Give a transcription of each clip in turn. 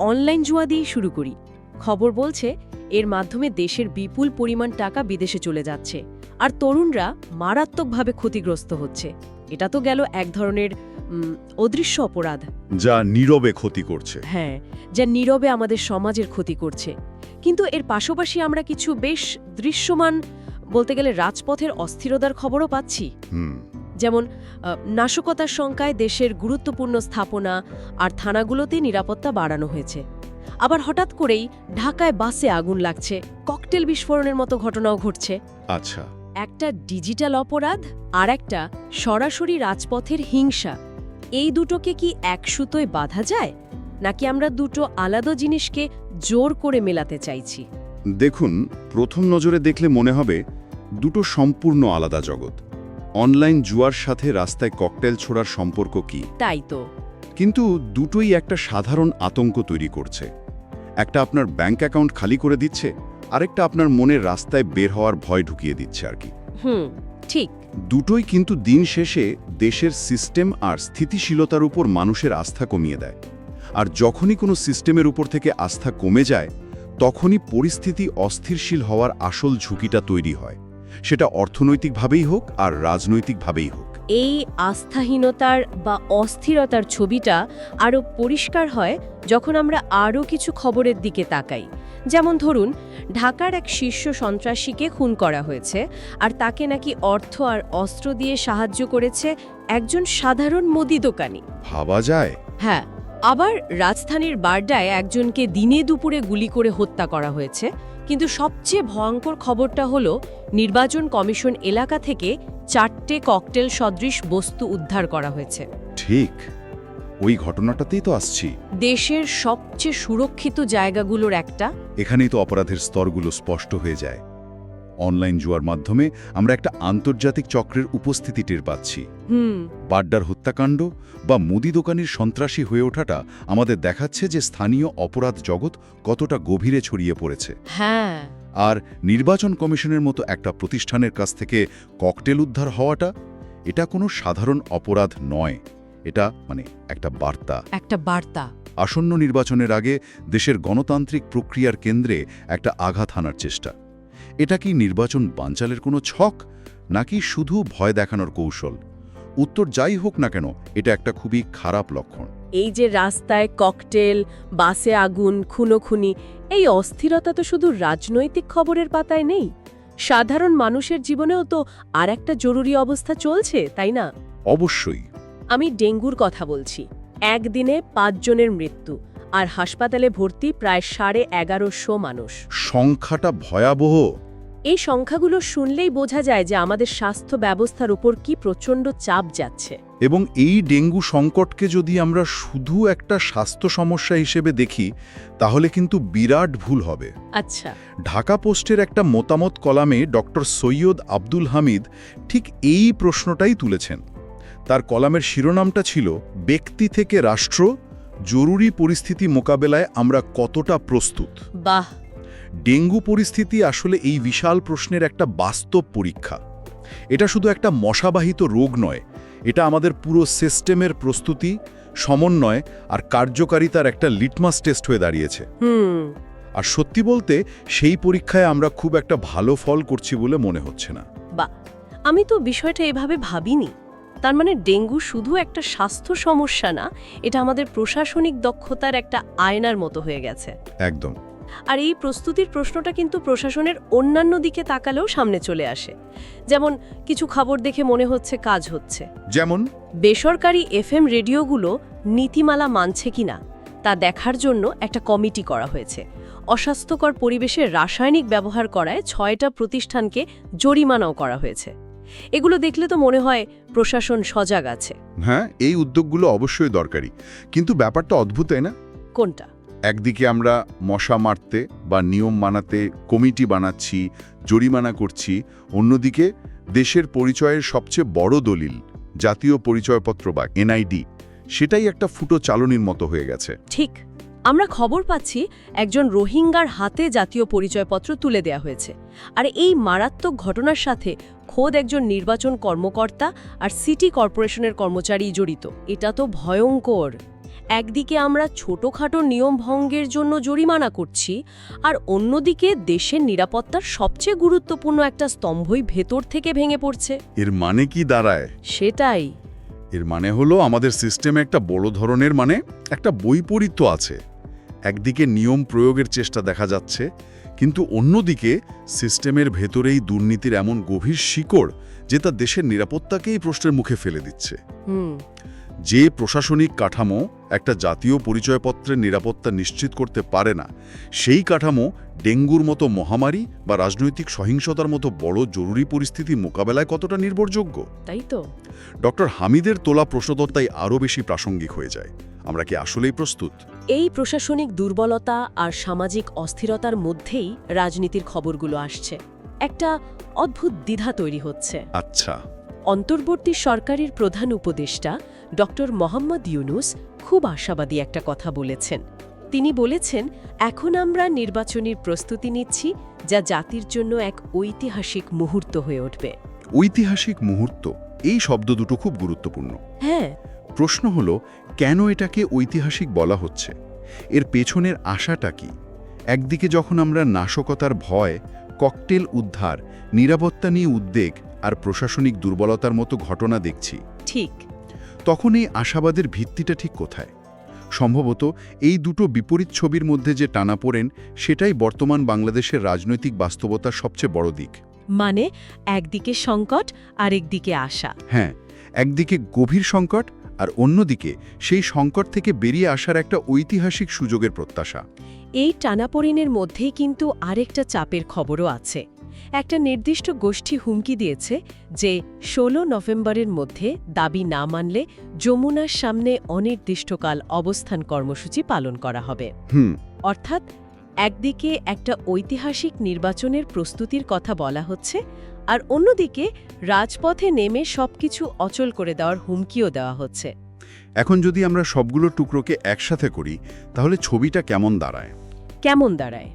Online জুয়া দিয়েই শুরু করি। খবর বলছে এর মাধ্যমে দেশের বিপুল পরিমাণ টাকা বিদেশে চলে যাচ্ছে আর তরুণরা মারাত্মকভাবে ক্ষতিগ্রস্ত হচ্ছে। এটা তো গেল এক ধরনের অদৃশ্য অপরাধ। যা নীরবে ক্ষতি করছে। হ্যাঁ যা নীরবে আমাদের সমাজের ক্ষতি করছে। কিন্তু এর পাশাপাশি আমরা কিছু বেশ দৃশ্যমান বলতে গেলে রাজপথের অস্থিরতার খবরও পাচ্ছি। হুম। যেমন নাশকতার সংখ্যায় দেশের গুরুত্বপূর্ণ স্থাপনা আর থানাগুলোতে নিরাপত্তা বাড়ানো হয়েছে। আবার হঠাৎ করেই ঢাকায় বাসে আগুন লাগছে ককটেল বিস্ফোরণের মতো ঘটনাও ঘটছে। আচ্ছা। একটা ডিজিটাল অপরাধ আর একটা সরাসরি রাজপথের হিংসা। এই দুটোকে কি এক সুতোয় বাঁধা যায়? নাকি আমরা দুটো আলাদা জিনিসকে জোর করে মেলাতে চাইছি? দেখুন প্রথম নজরে দেখলে মনে হবে দুটো সম্পূর্ণ আলাদা জগৎ। অনলাইন জুয়ার সাথে রাস্তায় ককটেল ছোড়ার সম্পর্ক কি? তাই তো। কিন্তু দুটোই একটা সাধারণ আতঙ্ক তৈরি করছে। একটা আপনার ব্যাংক অ্যাকাউন্ট খালি করে দিচ্ছে আরেকটা আপনার মনে রাস্তায় বের হওয়ার ভয় ঢুকিয়ে দিচ্ছে আর কি। হুম ঠিক। দুটোই কিন্তু দিন শেষে দেশের সিস্টেম আর স্থিতিশীলতার উপর মানুষের আস্থা কমিয়ে দেয়। আর যখনই কোনো সিস্টেমের উপর থেকে আস্থা কমে যায় তখনই পরিস্থিতি অস্থিরশীল হওয়ার আসল ঝুঁকিটা তৈরি হয়। সেটা অর্থনৈতিকভাবেই হোক আর রাজনৈতিকভাবেই হোক। এই আস্থাহীনতার বা অস্থিরতার ছবিটা আরও পরিষ্কার হয় যখন আমরা আরও কিছু খবরের দিকে তাকাই। যেমন ধরুন ঢাকার এক শীর্ষ সন্ত্রাসীকে খুন করা হয়েছে আর তাকে নাকি অর্থ আর অস্ত্র দিয়ে সাহায্য করেছে একজন সাধারণ মুদি দোকানি। ভাবা যায়। হ্যাঁ আবার রাজধানীর বারডায় একজনকে দিনে দুপুরে গুলি করে হত্যা করা হয়েছে কিন্তু সবচেয়ে ভয়ঙ্কর খবরটা হলো নির্বাচন কমিশন এলাকা থেকে চারটে ককটেল সদৃশ বস্তু উদ্ধার করা হয়েছে। ঠিক। ওই ঘটনাটাতেই তো আসছি। দেশের সবচেয়ে সুরক্ষিত জায়গাগুলোর একটা। এখানেই তো অপরাধের স্তরগুলো স্পষ্ট হয়ে যায়। অনলাইন জুয়ার মাধ্যমে আমরা একটা আন্তর্জাতিক চক্রের উপস্থিতি টের পাচ্ছি। বাড্ডার হত্যাকাণ্ড বা মুদি দোকানির সন্ত্রাসী হয়ে ওঠাটা আমাদের দেখাচ্ছে যে স্থানীয় অপরাধ জগৎ কতটা গভীরে ছড়িয়ে পড়েছে। হ্যাঁ। আর নির্বাচন কমিশনের মতো একটা প্রতিষ্ঠানের কাছ থেকে ককটেল উদ্ধার হওয়াটা এটা কোনো সাধারণ অপরাধ নয়। এটা মানে একটা বার্তা। একটা বার্তা। আসন্ন নির্বাচনের আগে দেশের গণতান্ত্রিক প্রক্রিয়ার কেন্দ্রে একটা আঘাত হানার চেষ্টা। এটা কি নির্বাচন বাঞ্চালের কোনো ছক? নাকি শুধু ভয় দেখানোর কৌশল? উত্তর যাই হোক না কেন এটা একটা খুবই খারাপ লক্ষণ। এই যে রাস্তায় ককটেল বাসে আগুন খুনোখুনি এই অস্থিরতা তো শুধু রাজনৈতিক খবরের পাতায় নেই। সাধারণ মানুষের জীবনেও তো আর একটা জরুরি অবস্থা চলছে তাই না? অবশ্যই। আমি ডেঙ্গুর কথা বলছি। একদিনে পাঁচজনের মৃত্যু। আর হাসপাতালে ভর্তি প্রায় সাড়ে এগারোশো মানুষ। সংখ্যাটা ভয়াবহ। এই সংখ্যাগুলো শুনলেই বোঝা যায় যে আমাদের স্বাস্থ্য ব্যবস্থার উপর কি প্রচণ্ড চাপ যাচ্ছে। এবং এই ডেঙ্গু সংকটকে যদি আমরা শুধু একটা স্বাস্থ্য সমস্যা হিসেবে দেখি তাহলে কিন্তু বিরাট ভুল হবে। আচ্ছা। ঢাকা পোস্টের একটা মতামত কলামে ডক্টর সৈয়দ আব্দুল হামিদ ঠিক এই প্রশ্নটাই তুলেছেন। তার কলামের শিরোনামটা ছিল ব্যক্তি থেকে রাষ্ট্র জরুরি পরিস্থিতি মোকাবেলায় আমরা কতটা প্রস্তুত? বাহ! ডেঙ্গু পরিস্থিতি আসলে এই বিশাল প্রশ্নের একটা বাস্তব পরীক্ষা। এটা শুধু একটা মশাবাহিত রোগ নয় এটা আমাদের পুরো সিস্টেমের প্রস্তুতি সমন্বয় আর কার্যকারিতার একটা লিটমাস টেস্ট হয়ে দাঁড়িয়েছে। আর সত্যি বলতে সেই পরীক্ষায় আমরা খুব একটা ভালো ফল করছি বলে মনে হচ্ছে না। বা আমি তো বিষয়টা এভাবে ভাবিনি। তার মানে ডেঙ্গু শুধু একটা স্বাস্থ্য সমস্যা না এটা আমাদের প্রশাসনিক দক্ষতার একটা আয়নার মতো হয়ে গেছে। একদম। আর এই প্রস্তুতির প্রশ্নটা কিন্তু প্রশাসনের অন্যান্য দিকে তাকালেও সামনে চলে আসে। যেমন কিছু খবর দেখে মনে হচ্ছে কাজ হচ্ছে। যেমন? বেসরকারি এফএম রেডিওগুলো নীতিমালা মানছে কিনা তা দেখার জন্য একটা কমিটি করা হয়েছে। অস্বাস্থ্যকর পরিবেশে রাসায়নিক ব্যবহার করায় ছয়টা প্রতিষ্ঠানকে জরিমানাও করা হয়েছে। এগুলো দেখলে তো মনে হয় প্রশাসন সজাগ আছে। হ্যাঁ এই উদ্যোগগুলো অবশ্যই দরকারি। কিন্তু ব্যাপারটা অদ্ভুত তাই না? কোনটা? একদিকে আমরা মশা মারতে বা নিয়ম মানাতে কমিটি বানাচ্ছি জরিমানা করছি অন্যদিকে দেশের পরিচয়ের সবচেয়ে বড় দলিল জাতীয় পরিচয়পত্র বা এনআইডি সেটাই একটা ফুটো চালনির মতো হয়ে গেছে। ঠিক। আমরা খবর পাচ্ছি একজন রোহিঙ্গার হাতে জাতীয় পরিচয়পত্র তুলে দেয়া হয়েছে। আর এই মারাত্মক ঘটনার সাথে খোদ একজন নির্বাচন কর্মকর্তা আর সিটি কর্পোরেশনের কর্মচারী জড়িত। এটা তো ভয়ঙ্কর। একদিকে আমরা ছোটখাটো নিয়ম ভঙ্গের জন্য জরিমানা করছি আর অন্যদিকে দেশের নিরাপত্তার সবচেয়ে গুরুত্বপূর্ণ একটা স্তম্ভই ভেতর থেকে ভেঙে পড়ছে। এর মানে কি দাঁড়ায়? সেটাই। এর মানে হলো আমাদের সিস্টেমে একটা বড় ধরনের মানে একটা বৈপরীত্য আছে। একদিকে নিয়ম প্রয়োগের চেষ্টা দেখা যাচ্ছে কিন্তু অন্যদিকে সিস্টেমের ভেতরেই দুর্নীতির এমন গভীর শিকড় যে তা দেশের নিরাপত্তাকেই প্রশ্নের মুখে ফেলে দিচ্ছে। যে প্রশাসনিক কাঠামো একটা জাতীয় পরিচয়পত্রের নিরাপত্তা নিশ্চিত করতে পারে না সেই কাঠামো ডেঙ্গুর মতো মহামারী বা রাজনৈতিক সহিংসতার মতো বড় জরুরি পরিস্থিতি মোকাবেলায় কতটা নির্ভরযোগ্য? তাই তো। ডক্টর হামিদের তোলা প্রশ্নোত্তর তাই আরও বেশি প্রাসঙ্গিক হয়ে যায়। আমরা কি আসলেই প্রস্তুত? এই প্রশাসনিক দুর্বলতা আর সামাজিক অস্থিরতার মধ্যেই রাজনীতির খবরগুলো আসছে। একটা অদ্ভুত দ্বিধা তৈরি হচ্ছে। আচ্ছা। অন্তর্বর্তী সরকারের প্রধান উপদেষ্টা ডক্টর মোহাম্মদ ইউনুস খুব আশাবাদী একটা কথা বলেছেন। তিনি বলেছেন এখন আমরা নির্বাচনের প্রস্তুতি নিচ্ছি যা জাতির জন্য এক ঐতিহাসিক মুহূর্ত হয়ে উঠবে। ঐতিহাসিক মুহূর্ত এই শব্দ দুটো খুব গুরুত্বপূর্ণ। হ্যাঁ। প্রশ্ন হলো কেন এটাকে ঐতিহাসিক বলা হচ্ছে? এর পেছনের আশাটা কি? একদিকে যখন আমরা নাশকতার ভয় ককটেল উদ্ধার নিরাপত্তা নিয়ে উদ্বেগ আর প্রশাসনিক দুর্বলতার মতো ঘটনা দেখছি ঠিক। তখন এই আশাবাদের ভিত্তিটা ঠিক কোথায়? সম্ভবত এই দুটো বিপরীত ছবির মধ্যে যে টানাপোড়েন সেটাই বর্তমান বাংলাদেশের রাজনৈতিক বাস্তবতার সবচেয়ে বড় দিক। মানে একদিকে সংকট আর একদিকে আশা। হ্যাঁ একদিকে গভীর সংকট আর অন্যদিকে সেই সংকট থেকে বেরিয়ে আসার একটা ঐতিহাসিক সুযোগের প্রত্যাশা। এই টানাপোড়েনের মধ্যেই কিন্তু আরেকটা চাপের খবরও আছে। একটা নির্দিষ্ট গোষ্ঠী হুমকি দিয়েছে যে ১৬ নভেম্বরের মধ্যে দাবি না মানলে যমুনার সামনে অনির্দিষ্টকাল অবস্থান কর্মসূচি পালন করা হবে। অর্থাৎ একদিকে একটা ঐতিহাসিক নির্বাচনের প্রস্তুতির কথা বলা হচ্ছে আর অন্যদিকে রাজপথে নেমে সবকিছু অচল করে দেওয়ার হুমকিও দেওয়া হচ্ছে। এখন যদি আমরা সবগুলো টুকরোকে একসাথে করি তাহলে ছবিটা কেমন দাঁড়ায়? কেমন দাঁড়ায়?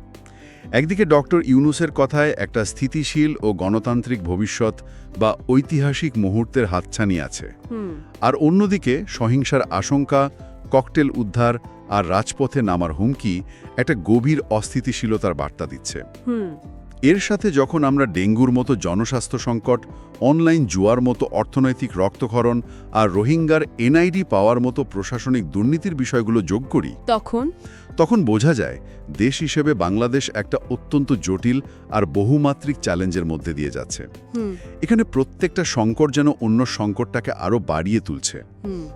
একদিকে ডক্টর ইউনুসের কথায় একটা স্থিতিশীল ও গণতান্ত্রিক ভবিষ্যৎ বা ঐতিহাসিক মুহূর্তের হাতছানি আছে। আর অন্যদিকে সহিংসার আশঙ্কা ককটেল উদ্ধার আর রাজপথে নামার হুমকি একটা গভীর অস্থিতিশীলতার বার্তা দিচ্ছে। এর সাথে যখন আমরা ডেঙ্গুর মতো জনস্বাস্থ্য সংকট অনলাইন জুয়ার মতো অর্থনৈতিক রক্তক্ষরণ আর রোহিঙ্গার এনআইডি পাওয়ার মতো প্রশাসনিক দুর্নীতির বিষয়গুলো যোগ করি তখন? তখন বোঝা যায় দেশ হিসেবে বাংলাদেশ একটা অত্যন্ত জটিল আর বহুমাত্রিক চ্যালেঞ্জের মধ্যে দিয়ে যাচ্ছে। এখানে প্রত্যেকটা সংকট যেন অন্য সংকটটাকে আরও বাড়িয়ে তুলছে।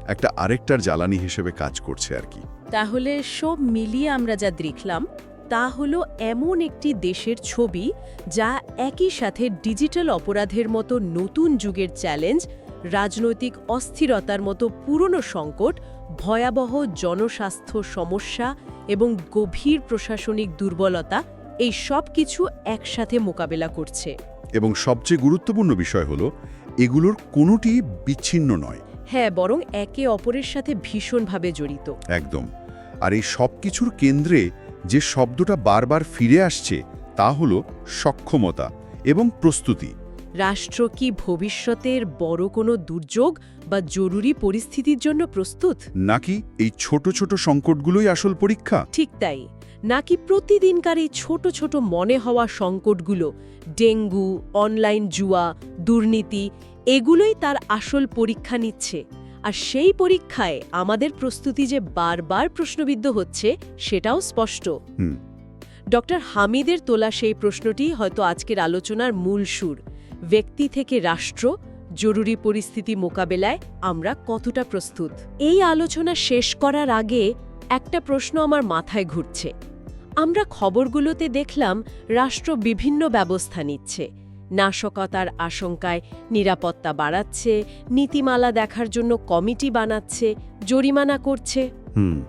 একটা আরেকটার জ্বালানি হিসেবে কাজ করছে আর কি। তাহলে সব মিলিয়ে আমরা যা দেখলাম তা হলো এমন একটি দেশের ছবি যা একই সাথে ডিজিটাল অপরাধের মতো নতুন যুগের চ্যালেঞ্জ রাজনৈতিক অস্থিরতার মতো পুরনো সংকট ভয়াবহ জনস্বাস্থ্য সমস্যা এবং গভীর প্রশাসনিক দুর্বলতা এই সব কিছু একসাথে মোকাবেলা করছে। এবং সবচেয়ে গুরুত্বপূর্ণ বিষয় হলো এগুলোর কোনোটি বিচ্ছিন্ন নয়। হ্যাঁ বরং একে অপরের সাথে ভীষণভাবে জড়িত। একদম। আর এই সব কিছুর কেন্দ্রে যে শব্দটা বারবার ফিরে আসছে তা হলো সক্ষমতা এবং প্রস্তুতি। রাষ্ট্র কি ভবিষ্যতের বড় কোনো দুর্যোগ বা জরুরি পরিস্থিতির জন্য প্রস্তুত? নাকি এই ছোট ছোট সংকটগুলোই আসল পরীক্ষা? ঠিক তাই। নাকি প্রতিদিনকার এই ছোট ছোট মনে হওয়া সংকটগুলো ডেঙ্গু অনলাইন জুয়া দুর্নীতি এগুলোই তার আসল পরীক্ষা নিচ্ছে? আর সেই পরীক্ষায় আমাদের প্রস্তুতি যে বারবার প্রশ্নবিদ্ধ হচ্ছে সেটাও স্পষ্ট। ডক্টর হামিদের তোলা সেই প্রশ্নটি হয়তো আজকের আলোচনার মূল সুর। ব্যক্তি থেকে রাষ্ট্র জরুরি পরিস্থিতি মোকাবেলায় আমরা কতটা প্রস্তুত? এই আলোচনা শেষ করার আগে একটা প্রশ্ন আমার মাথায় ঘুরছে। আমরা খবরগুলোতে দেখলাম রাষ্ট্র বিভিন্ন ব্যবস্থা নিচ্ছে। নাশকতার আশঙ্কায় নিরাপত্তা বাড়াচ্ছে নীতিমালা দেখার জন্য কমিটি বানাচ্ছে জরিমানা করছে। হুম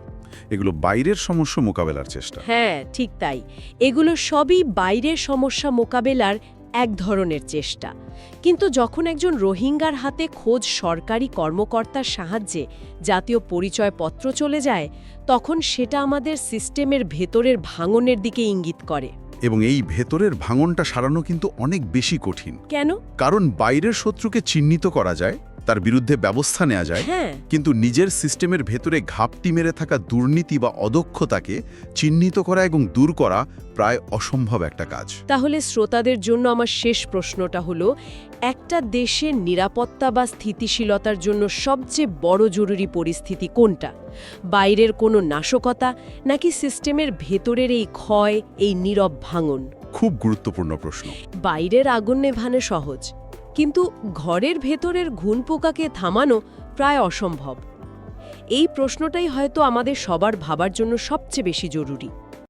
এগুলো বাইরের সমস্যা মোকাবেলার চেষ্টা। হ্যাঁ ঠিক তাই। এগুলো সবই বাইরের সমস্যা মোকাবেলার এক ধরনের চেষ্টা। কিন্তু যখন একজন রোহিঙ্গার হাতে খোঁজ সরকারি কর্মকর্তার সাহায্যে জাতীয় পরিচয়পত্র চলে যায় তখন সেটা আমাদের সিস্টেমের ভেতরের ভাঙনের দিকে ইঙ্গিত করে। এবং এই ভেতরের ভাঙনটা সারানো কিন্তু অনেক বেশি কঠিন। কেন? কারণ বাইরের শত্রুকে চিহ্নিত করা যায় তার বিরুদ্ধে ব্যবস্থা নেওয়া যায় হ্যাঁ। কিন্তু নিজের সিস্টেমের ভেতরে ঘাপটি মেরে থাকা দুর্নীতি বা অদক্ষতাকে চিহ্নিত করা এবং দূর করা প্রায় অসম্ভব একটা কাজ। তাহলে শ্রোতাদের জন্য আমার শেষ প্রশ্নটা হলো একটা দেশের নিরাপত্তা বা স্থিতিশীলতার জন্য সবচেয়ে বড় জরুরি পরিস্থিতি কোনটা? বাইরের কোনো নাশকতা নাকি সিস্টেমের ভেতরের এই ক্ষয় এই নীরব ভাঙন? খুব গুরুত্বপূর্ণ প্রশ্ন। বাইরের আগুন নেভানো সহজ কিন্তু ঘরের ভেতরের ঘুন পোকাকে থামানো প্রায় অসম্ভব। এই প্রশ্নটাই হয়তো আমাদের সবার ভাবার জন্য সবচেয়ে বেশি জরুরি।